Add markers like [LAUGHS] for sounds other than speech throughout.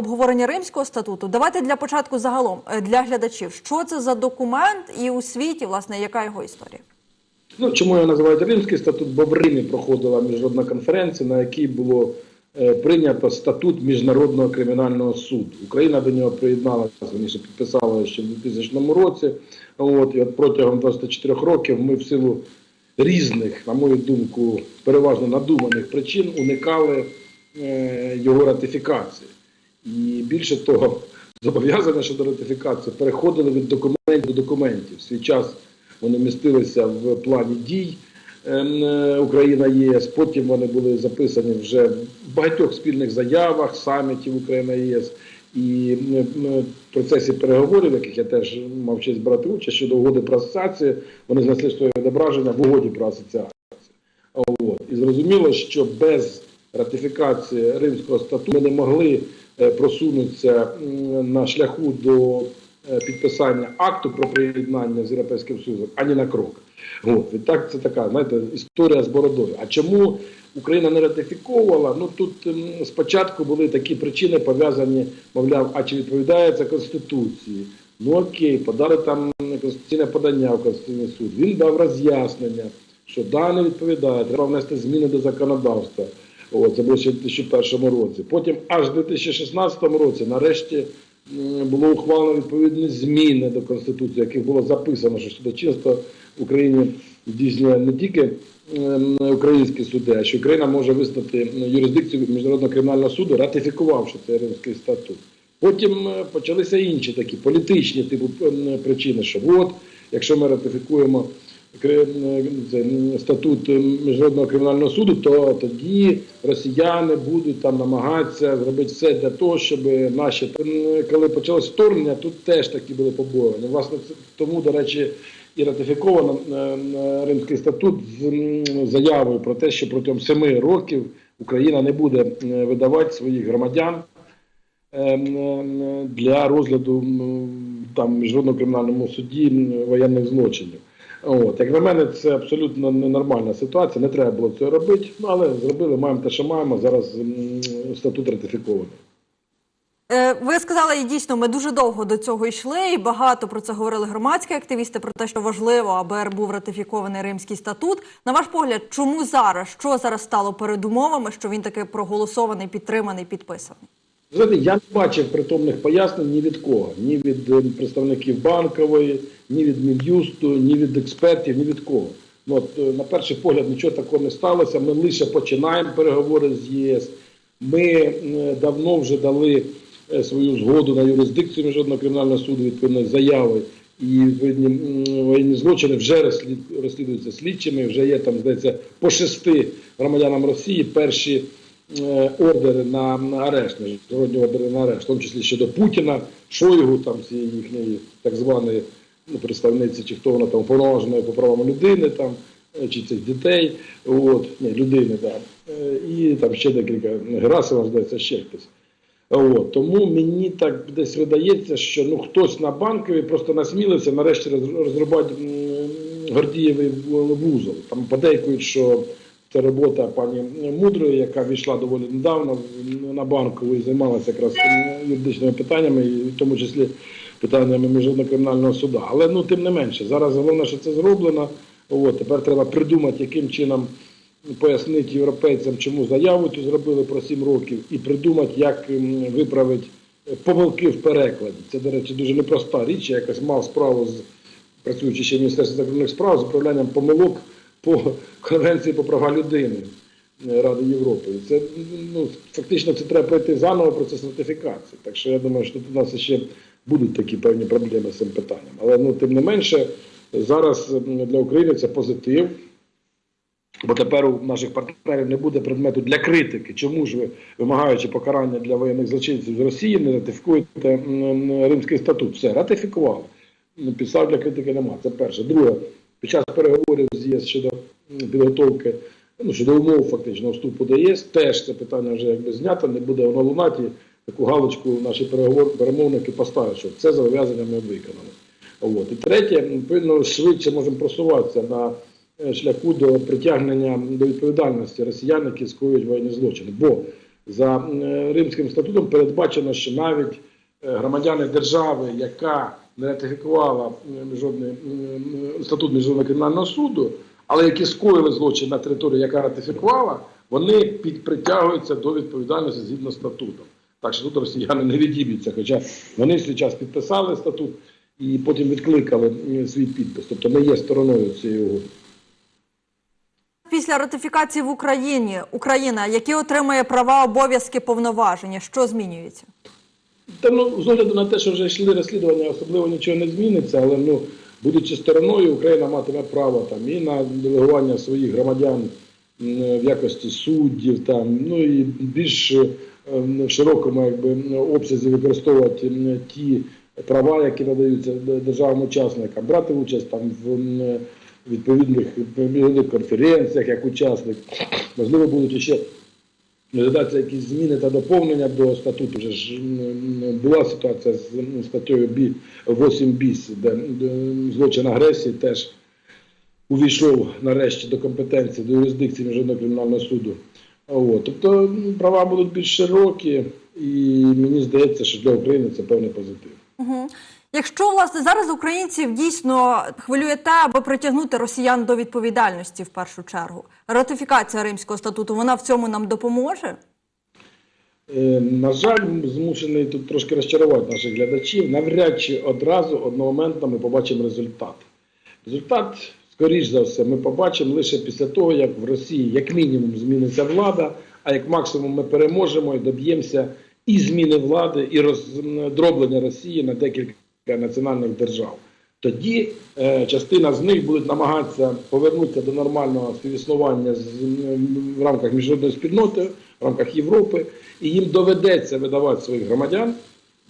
обговорення Римського статуту. Давайте для початку загалом е, для глядачів, що це за документ і у світі, власне, яка його історія? Ну, чому його називають Римський статут? Бо в Римі проходила міжнародна конференція, на якій було е, прийнято статут Міжнародного кримінального суду. Україна до нього приєдналася, раніше підписала ще в 2000 році. От, і от протягом 24 років ми в силу різних, на мою думку, переважно надуманих причин уникали е, його ратифікації. І більше того, [LAUGHS] зобов'язання щодо ратифікації переходили від документів до документів. В свій час вони містилися в плані дій ем, е, Україна ЄС. Потім вони були записані вже в багатьох спільних заявах самітів Україна ЄС. І м, м, в процесі переговорів, яких я теж мав честь брати участь щодо угоди про асоціацію, вони знайшли своє відображення в угоді про асоціацію. От. І зрозуміло, що без ратифікації Римського статуту ми не могли е, просунутися м, на шляху до е, підписання акту про приєднання з Європейським Союзом ані на крок. От. Відтак це така, знаєте, історія з бородою. А чому Україна не ратифіковувала? Ну тут спочатку були такі причини пов'язані, мовляв, а чи відповідає це Конституції? Ну окей, подали там конституційне подання в Конституційний суд. Він дав роз'яснення, що да, не відповідає, треба внести зміни до законодавства. От, це було ще в 2001 році. Потім аж в 2016 році нарешті було ухвалено відповідні зміни до Конституції, яких було записано, що судочинство в Україні здійснює не тільки ем, українські суди, а що Україна може визнати юрисдикцію Міжнародного кримінального суду, ратифікувавши цей Римський статут. Потім е, почалися інші такі політичні типу причини, що от, якщо ми ратифікуємо статут е, Міжнародного кримінального суду, то тоді росіяни будуть там намагатися зробити все для того, щоб наші коли почалось вторгнення, тут теж такі були побоювання. Власне, тому, до речі, і ратифіковано е, е, Римський статут з заявою про те, що протягом семи років Україна не буде е, видавати своїх громадян е, для розгляду там в міжнародному кримінальному суді воєнних злочинів. От, як на мене, це абсолютно ненормальна ситуація. Не треба було цього робити, ну, але зробили, маємо те, що маємо. Зараз статут ратифікований. Е, Ви сказали, і дійсно, ми дуже довго до цього йшли, і багато про це говорили громадські активісти, про те, що важливо, аби був ратифікований Римський статут. На ваш погляд, чому зараз? Що зараз стало передумовами, що він таки проголосований, підтриманий, підписаний? Я не бачив притомних пояснень ні від кого, ні від е, представників банкової, ні від Мін'юсту, ні від експертів, ні від кого. Ну, от, е, на перший погляд нічого такого не сталося. Ми лише починаємо переговори з ЄС. Ми давно вже дали е, свою згоду на юрисдикцію Міжнародного кримінального суду відповідно заяви. І воєнні злочини вже розслід- розслідуються слідчими. Вже є там, здається, по шести громадянам Росії перші ордери на, арешт, міжнародні ордери на арешт, в тому числі щодо Путіна, Шойгу, там цієї їхньої так званої ну, представниці, чи хто вона там уповноваженої по правам людини, там, е, чи цих дітей, от, ні, людини, да. Е, і там ще декілька, Герасимов, здається, ще хтось. От, тому мені так десь видається, що ну хтось на банковій просто насмілився нарешті роз- розрубати Гордієвий вузол. Там подейкують, що це робота пані Мудрої, яка війшла доволі недавно на банкову і займалася якраз юридичними питаннями, і в тому числі питаннями міжнародного кримінального суду. Але ну тим не менше, зараз головне, що це зроблено. От, тепер треба придумати, яким чином пояснити європейцям, чому заяву цю зробили про 7 років, і придумати, як виправити помилки в перекладі. Це, до речі, дуже непроста річ. Я якось мав справу з працюючи ще в Міністерстві закордонних справ з управлянням помилок по Конвенції про права людини е, Ради Європи. Це ну фактично це треба пройти заново процес ратифікації. Так що я думаю, що тут у нас ще будуть такі певні проблеми з цим питанням. Але ну тим не менше, зараз для України це позитив. Бо тепер у наших партнерів не буде предмету для критики. Чому ж ви, вимагаючи покарання для воєнних злочинців з Росії, не ратифікуєте Римський статут? Все, ратифікували. Ну, Підстав для критики немає. Це перше. Друге, під час переговорів з ЄС щодо підготовки, ну, щодо умов фактично вступу до ЄС, теж це питання вже якби знято, не буде воно лунати. Таку галочку наші переговор, перемовники поставлять, що це зобов'язання ми виконали. От. І третє, відповідно, швидше можемо просуватися на е, шляху до притягнення до відповідальності росіян, які скоюють воєнні злочини. Бо За е, Римським статутом передбачено, що навіть е, громадяни держави, яка не ратифікувала е, міжнародний, статут Міжнародного кримінального суду, але які скоїли злочин на території, яка ратифікувала, вони під, притягуються до відповідальності згідно статутом. Так що тут росіяни не відіб'ються, хоча вони в свій час підписали статут і потім відкликали свій підпис, тобто не є стороною цієї угоди. Після ратифікації в Україні Україна, які отримує права, обов'язки, повноваження, що змінюється? Та ну з огляду на те, що вже йшли розслідування, особливо нічого не зміниться, але ну будучи стороною, Україна матиме право там і на делегування своїх громадян в якості суддів, там ну і більш в широкому якби обсязі використовувати ті права, які надаються д- державним учасникам, брати участь там в відповідних конференціях як учасник. Можливо, будуть ще Розглядаються якісь зміни та доповнення до статуту. Вже ж була ситуація з статтею 8 біс, де злочин агресії теж увійшов нарешті до компетенції, до юрисдикції Міжнародного кримінального суду. От. Тобто права будуть більш широкі, і мені здається, що для України це певний позитив. Угу. Якщо власне зараз українців дійсно хвилює те, аби притягнути росіян до відповідальності в першу чергу, ратифікація Римського статуту вона в цьому нам допоможе? Е, На жаль, змушений тут трошки розчарувати наших глядачів. Навряд чи одразу одномоментно ми побачимо результат. Результат, скоріш за все, ми побачимо лише після того, як в Росії як мінімум зміниться влада, а як максимум ми переможемо і доб'ємося і зміни влади, і роздроблення Росії на декілька національних держав. Тоді е, частина з них будуть намагатися повернутися до нормального співіснування з, в рамках міжнародної спільноти, в рамках Європи, і їм доведеться видавати своїх громадян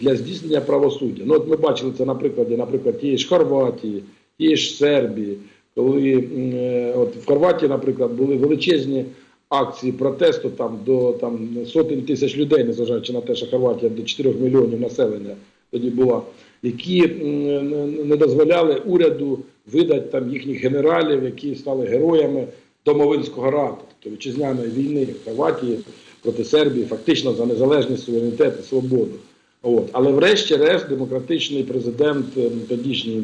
для здійснення правосуддя. Ну, от ми бачили це на прикладі, наприклад, тієї ж Хорватії, тієї ж Сербії, коли е, от в Хорватії, наприклад, були величезні акції протесту там до там сотень тисяч людей, незважаючи на те, що Хорватія до 4 мільйонів населення тоді була, які не дозволяли уряду видати там їхніх генералів, які стали героями домовинського раду, тобто вітчизняної війни в Хорватії проти Сербії, фактично за незалежність, суверенітет і свободу. От. Але врешті-решт демократичний президент ем, тодішній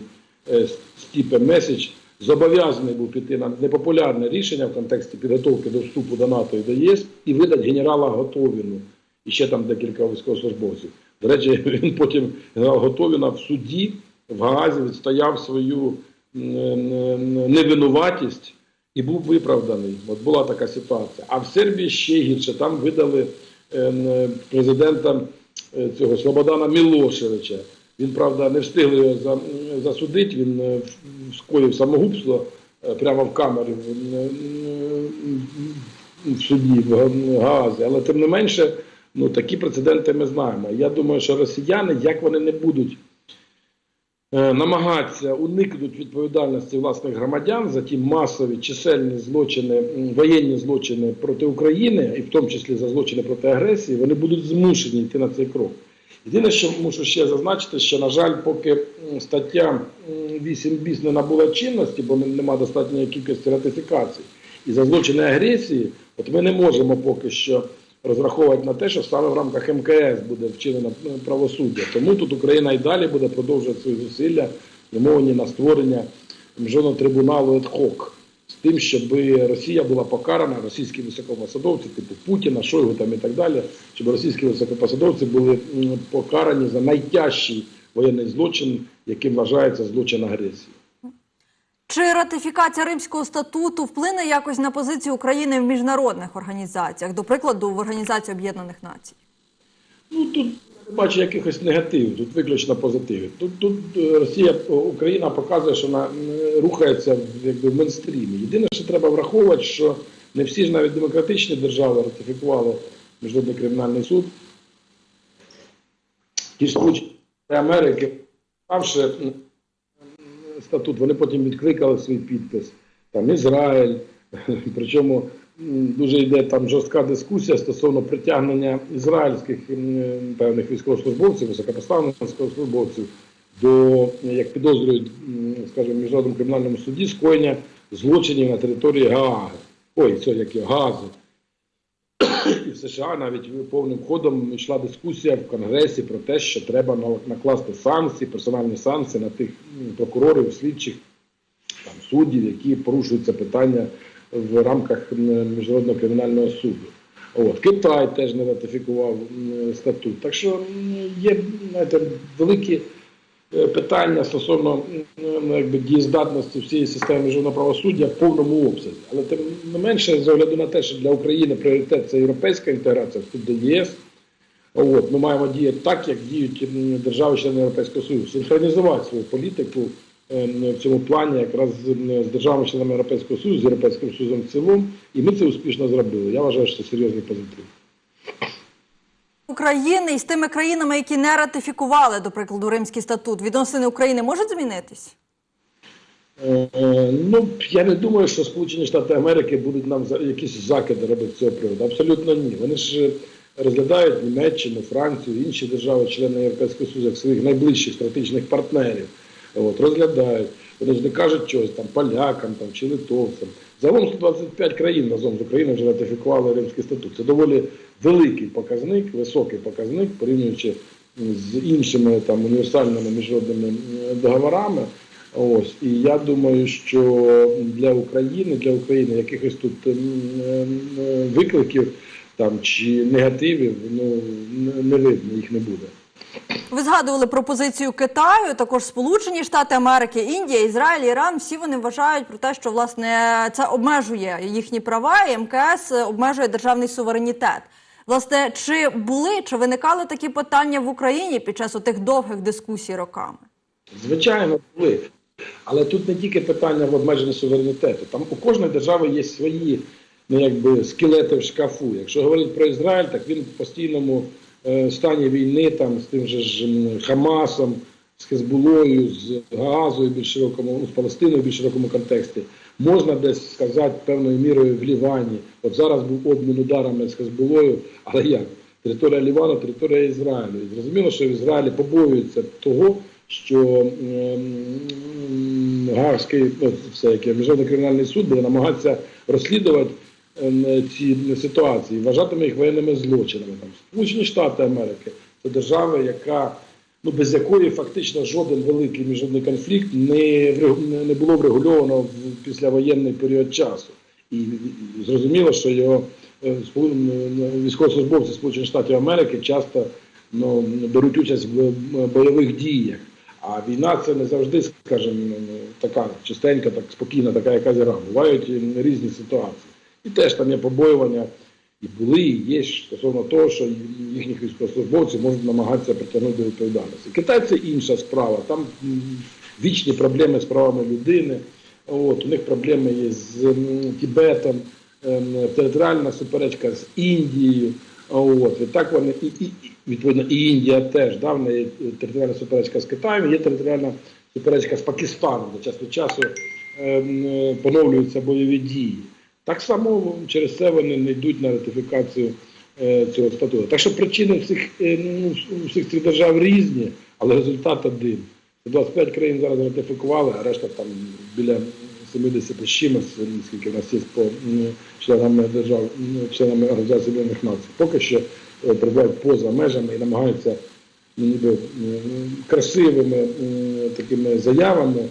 е, Стіпе Месіч зобов'язаний був піти на непопулярне рішення в контексті підготовки до вступу до НАТО і до ЄС і видати генерала Готовіну і ще там декілька військовослужбовців. До речі, [LAUGHS] він потім генерал Готовіна в суді в Гаазі відстояв свою м, м, невинуватість і був виправданий. От була така ситуація. А в Сербії ще гірше. Там видали е, президента е, цього Слободана Мілошевича. Він, правда, не встигли його засудити, він е, скоїв самогубство е, прямо в камері в, е, суді в Га- Гаазі. Але тим не менше, ну, такі прецеденти ми знаємо. Я думаю, що росіяни, як вони не будуть е, намагатися уникнути відповідальності власних громадян за ті масові чисельні злочини, воєнні злочини проти України, і в тому числі за злочини проти агресії, вони будуть змушені йти на цей крок. Єдине, що мушу ще зазначити, що, на жаль, поки стаття 8 біс не набула чинності, бо не- нема достатньої кількості ратифікацій, і за злочини агресії, от ми не можемо поки що розраховувати на те, що саме в рамках МКС буде вчинено е, правосуддя. Тому тут Україна і далі буде продовжувати свої зусилля, спрямовані на створення міжнародного трибуналу ед-хок. З тим, щоб Росія була покарана, російські високопосадовці, типу Путіна, Шойгу там і так далі, щоб російські високопосадовці були покарані за найтяжчий воєнний злочин, яким вважається злочин агресії. Чи ратифікація Римського статуту вплине якось на позицію України в міжнародних організаціях, до прикладу, в Організації Об'єднаних Націй? Ну тут не бачу якихось негативів, тут виключно позитивів. Тут, тут е, Росія, Україна показує, що вона рухається якби в мейнстрімі. Єдине, що треба враховувати, що не всі ж навіть демократичні держави ратифікували Міжнародний кримінальний суд. Ті ж Америки, ставши статут, вони потім відкликали свій підпис. Там Ізраїль, [LAUGHS] причому дуже йде там жорстка дискусія стосовно притягнення ізраїльських певних військовослужбовців, високопоставлених військовослужбовців до, як підозрюють, скажімо, міжнародному кримінальному суді скоєння злочинів на території Гааги. Ой, це як все США навіть повним ходом йшла дискусія в Конгресі про те, що треба накласти санкції, персональні санкції на тих прокурорів, слідчих там, суддів, які порушують це питання в рамках міжнародного кримінального суду. От Китай теж не ратифікував статут. Так що є знаєте, великі питання стосовно ну, якби, дієздатності всієї системи міжнародного правосуддя в повному обсязі. Але тим не менше, з огляду на те, що для України пріоритет це європейська інтеграція, вступ до єС. От, ми маємо діяти так, як діють держави-члени Європейського Союзу, синхронізувати свою політику ем, в цьому плані якраз з державами-членами Європейського Союзу, з Європейським Союзом в цілому, і ми це успішно зробили. Я вважаю, що це серйозний позитив. України і з тими країнами, які не ратифікували, до прикладу, Римський статут, відносини України можуть змінитись? Е, Ну, я не думаю, що Сполучені Штати Америки будуть нам якісь закиди робити з цього приводу. Абсолютно ні. Вони ж розглядають Німеччину, Францію, інші держави, члени Європейського Союзу, як своїх найближчих стратегічних партнерів. От, розглядають. Вони ж не кажуть чогось там полякам там, чи литовцям. Загалом 125 країн разом з Україною вже ратифікували Римський статут. Це доволі великий показник, високий показник, порівнюючи з іншими там універсальними міжнародними м, договорами. Ось і я думаю, що для України, для України якихось тут ем, ем, е, викликів там чи негативів ну не- видно, їх не буде. Ви згадували пропозицію Китаю, також Сполучені Штати Америки, Індія, Ізраїль, Іран. Всі вони вважають про те, що власне це обмежує їхні права, і МКС обмежує державний суверенітет. Власне, чи були чи виникали такі питання в Україні під час отих довгих дискусій роками? Звичайно, були. Але тут не тільки питання в обмеженні суверенітету. Там у кожної держави є свої ну, якби, скелети в шкафу. Якщо говорити про Ізраїль, так він в постійному е, стані війни там, з тим же ж Хамасом, з Хезбулою, з Газою більш широкому, ну, з Палестиною в більш широкому контексті. Можна десь сказати певною мірою в Лівані. От зараз був обмін ударами з Хезбулою, але як? Територія Лівану, територія Ізраїлю. І зрозуміло, що в Ізраїлі побоюються того, що ем, Гаагський, ну, це яке, Міжнародний кримінальний суд буде намагатися розслідувати ем, ці ситуації, вважатиме їх воєнними злочинами. Там, Сполучені Штати Америки це держава, яка ну, без якої фактично жоден великий міжнародний конфлікт не, не- було врегульовано в післявоєнний період часу. І зрозуміло, що його е, військовослужбовці Сполучених Штатів Америки часто ну, беруть участь в бойових діях. А війна це не завжди, скажімо, ну, така чистенька, так спокійна, така яка зіра. Бувають різні ситуації. І теж там є побоювання, і були, і є стосовно того, що їхніх військовослужбовців можуть намагатися притягнути до відповідальності. Китай це інша справа. Там вічні проблеми з правами людини. От, у них проблеми є з Тібетом, ем, територіальна суперечка з Індією. От, і так вони і, і, відповідно і Індія теж да, в територіальна суперечка з Китаєм, є територіальна суперечка з Пакистаном, де час від часу ем, е, поновлюються бойові дії. Так само через це вони не йдуть на ратифікацію е, цього статуту. Так що причини всіх, е, ну, всіх цих держав різні, але результат один. 25 країн зараз ратифікували, а решта там біля 70 з чимось, скільки в нас є по членами держав, членами Організації Об'єднаних Націй. Поки що е, перебувають поза межами і намагаються ну, ніби красивими такими заявами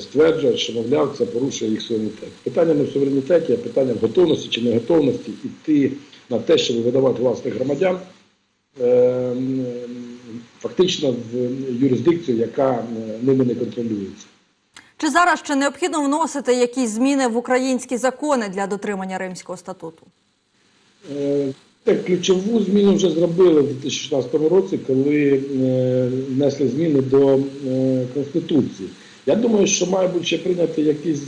стверджують, що мовляв, це порушує їх суверенітет. Питання не в суверенітеті, а питання в готовності чи неготовності йти на те, щоб видавати власних громадян е, фактично в юрисдикцію, яка е, ними не контролюється. Чи зараз ще необхідно вносити якісь зміни в українські закони для дотримання Римського статуту? Е, Так, ключову зміну вже зробили в 2016 році, коли е, внесли зміни до е, Конституції. Я думаю, що має бути ще прийняти якийсь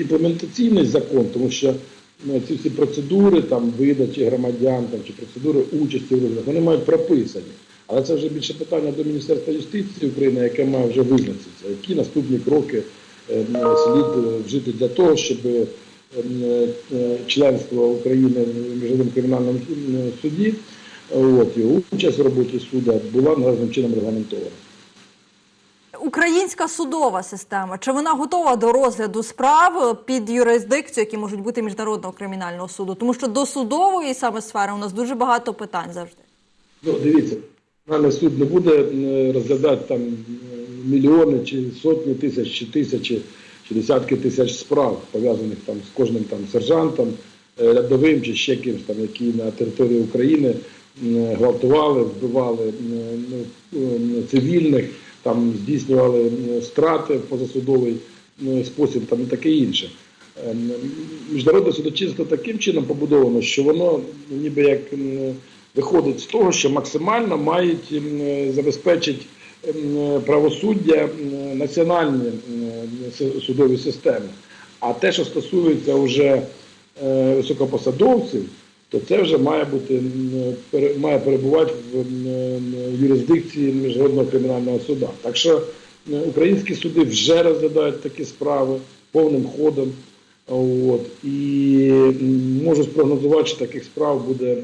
імплементаційний закон, тому що ну, ці всі процедури там, видачі громадян там, чи процедури участі в виборах, вони мають прописані. Але це вже більше питання до Міністерства юстиції України, яке має вже визначитися, які наступні кроки е, слід е, вжити для того, щоб е, членство України в міжнародному кримінальному суді, от, його участь в роботі суду була належним чином регламентована. Українська судова система чи вона готова до розгляду справ під юрисдикцію, які можуть бути міжнародного кримінального суду? Тому що до судової саме сфери у нас дуже багато питань завжди. Ну, дивіться, Національний суд не буде е, розглядати там е, мільйони чи сотні тисяч, чи тисячі, чи десятки тисяч справ, пов'язаних там з кожним там сержантом, е, рядовим чи ще кимось там, які на території України гвалтували, вбивали ну, цивільних, там здійснювали страти в позасудовий спосіб там і таке інше. Ем, Міжнародне судочинство таким чином побудовано, що воно ніби як виходить з того, що максимально мають забезпечити правосуддя національні судові системи. А те, що стосується вже е, високопосадовців, то це вже має бути має перебувати в юрисдикції міжнародного кримінального суда. Так що українські суди вже розглядають такі справи повним ходом. От і можу спрогнозувати, що таких справ буде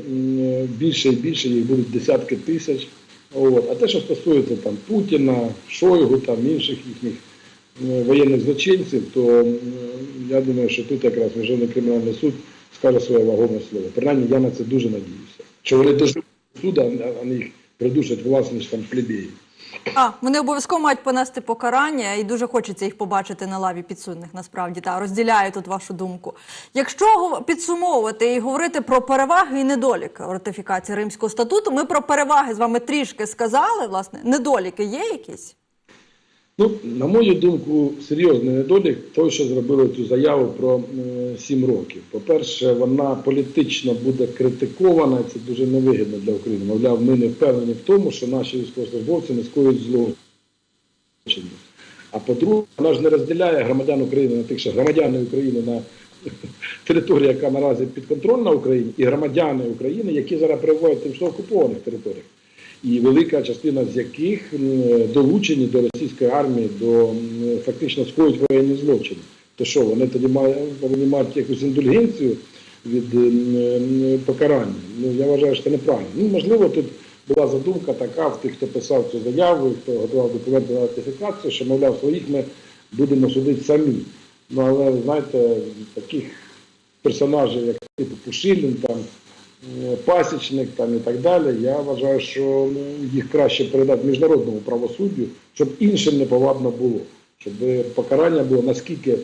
більше і більше, їх будуть десятки тисяч. От. А те, що стосується там Путіна, Шойгу, там інших їхніх воєнних злочинців, то я думаю, що тут якраз Міжнародний кримінальний суд скаже своє вагоме слово. Принаймні, я на це дуже надіюся. Що вони доживуть до суду, а- не їх придушать власні ж там плебеї. А вони обов'язково мають понести покарання, і дуже хочеться їх побачити на лаві підсудних. Насправді та розділяю тут вашу думку. Якщо підсумовувати і говорити про переваги і недоліки ратифікації Римського статуту, ми про переваги з вами трішки сказали. Власне, недоліки є якісь? Ну, на мою думку, серйозний недолік той, що зробили цю заяву про е, 7 років. По-перше, вона політично буде критикована, і це дуже невигідно для України. Мовляв, ми не впевнені в тому, що наші військовослужбовці не скоюють злочинів. А по-друге, вона ж не розділяє громадян України на тих, що громадяни України на [LAUGHS] території, яка наразі підконтрольна Україні, і громадяни України, які зараз перебувають в тимчасово окупованих територіях і велика частина з яких долучені до російської армії, до фактично скоїть воєнні злочини. То що, вони тоді мають, повинні мати якусь індульгенцію від покарання? Ну я вважаю, що це неправильно. Ну можливо, тут була задумка така в тих, хто писав цю заяву, хто готував документи на ратифікацію, що мовляв, своїх ми будемо судити самі. Ну але знаєте, таких персонажів, як типу Пушилін, там пасічник там і так далі. Я вважаю, що ну, їх краще передати міжнародному правосуддю, щоб іншим не повадно було, щоб покарання було наскільки,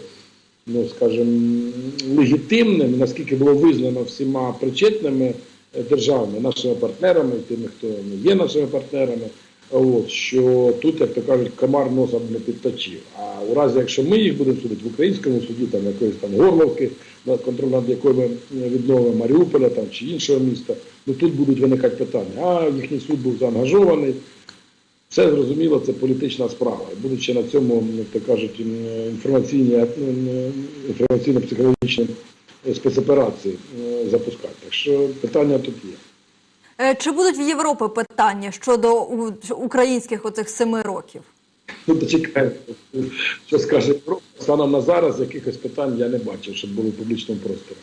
ну скажімо, легітимним, наскільки було визнано всіма причетними е, державами, нашими партнерами, тими, хто не є нашими партнерами. От, що тут, як то кажуть, комар носом не підточив. А у разі, якщо ми їх будемо судити в українському суді, там якоїсь там Горловки, контроль над якою ми відновимо Маріуполя там, чи іншого міста, ну тут будуть виникати питання. А їхній суд був заангажований. Все зрозуміло, це політична справа. Ще на цьому, як то кажуть, інформаційно-психологічні спецоперації е, запускати. Так що питання тут є. Е, Чи будуть в Європі питання щодо українських оцих семи років? Ну, дочекаємо, що скаже Європа. Станом на зараз якихось питань я не бачив, щоб були в публічному просторі.